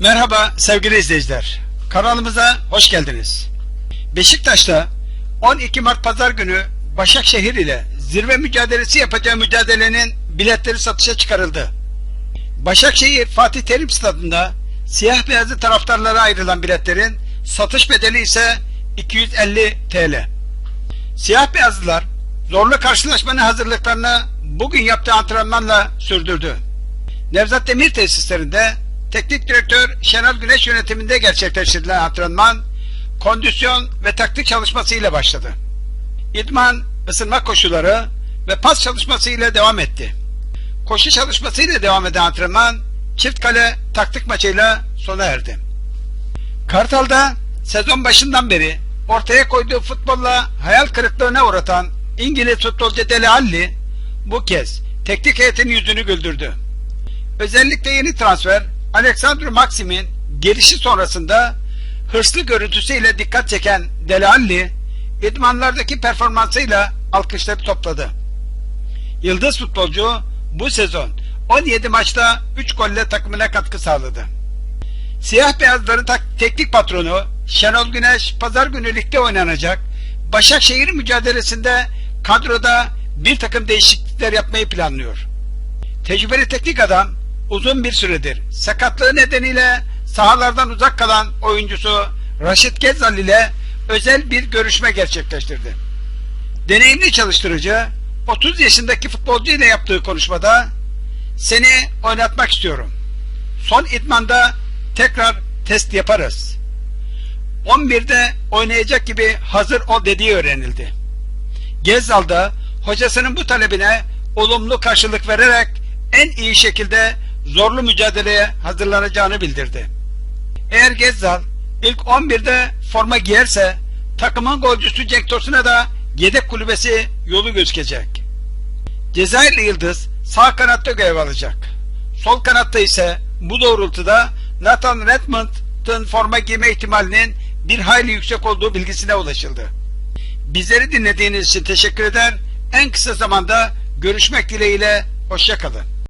Merhaba sevgili izleyiciler. Kanalımıza hoş geldiniz. Beşiktaş'ta 12 Mart Pazar günü Başakşehir ile zirve mücadelesi yapacağı mücadelenin biletleri satışa çıkarıldı. Başakşehir Fatih Terim Stadı'nda siyah beyazlı taraftarlara ayrılan biletlerin satış bedeli ise 250 TL. Siyah beyazlılar zorlu karşılaşmanın hazırlıklarını bugün yaptığı antrenmanla sürdürdü. Nevzat Demir tesislerinde teknik direktör Şenol Güneş yönetiminde gerçekleştirilen antrenman kondisyon ve taktik çalışması ile başladı. İdman, ısınma koşuları ve pas çalışması ile devam etti. Koşu çalışması ile devam eden antrenman çift kale taktik maçıyla sona erdi. Kartal'da sezon başından beri ortaya koyduğu futbolla hayal kırıklığına uğratan İngiliz futbolcu Dele Alli bu kez teknik heyetin yüzünü güldürdü. Özellikle yeni transfer Alexandru Maxim'in gelişi sonrasında hırslı görüntüsüyle dikkat çeken Dele Alli, idmanlardaki performansıyla alkışları topladı. Yıldız futbolcu bu sezon 17 maçta 3 golle takımına katkı sağladı. Siyah beyazların teknik patronu Şenol Güneş pazar günü ligde oynanacak Başakşehir mücadelesinde kadroda bir takım değişiklikler yapmayı planlıyor. Tecrübeli teknik adam uzun bir süredir sakatlığı nedeniyle sahalardan uzak kalan oyuncusu Raşit Gezzal ile özel bir görüşme gerçekleştirdi. Deneyimli çalıştırıcı 30 yaşındaki futbolcu ile yaptığı konuşmada seni oynatmak istiyorum. Son idmanda tekrar test yaparız. 11'de oynayacak gibi hazır ol dediği öğrenildi. Gezzal da hocasının bu talebine olumlu karşılık vererek en iyi şekilde zorlu mücadeleye hazırlanacağını bildirdi. Eğer Gezzal ilk 11'de forma giyerse takımın golcüsü Cenk Tosun'a da yedek kulübesi yolu gözükecek. Cezayirli Yıldız sağ kanatta görev alacak. Sol kanatta ise bu doğrultuda Nathan Redmond'ın forma giyme ihtimalinin bir hayli yüksek olduğu bilgisine ulaşıldı. Bizleri dinlediğiniz için teşekkür eder. En kısa zamanda görüşmek dileğiyle hoşçakalın.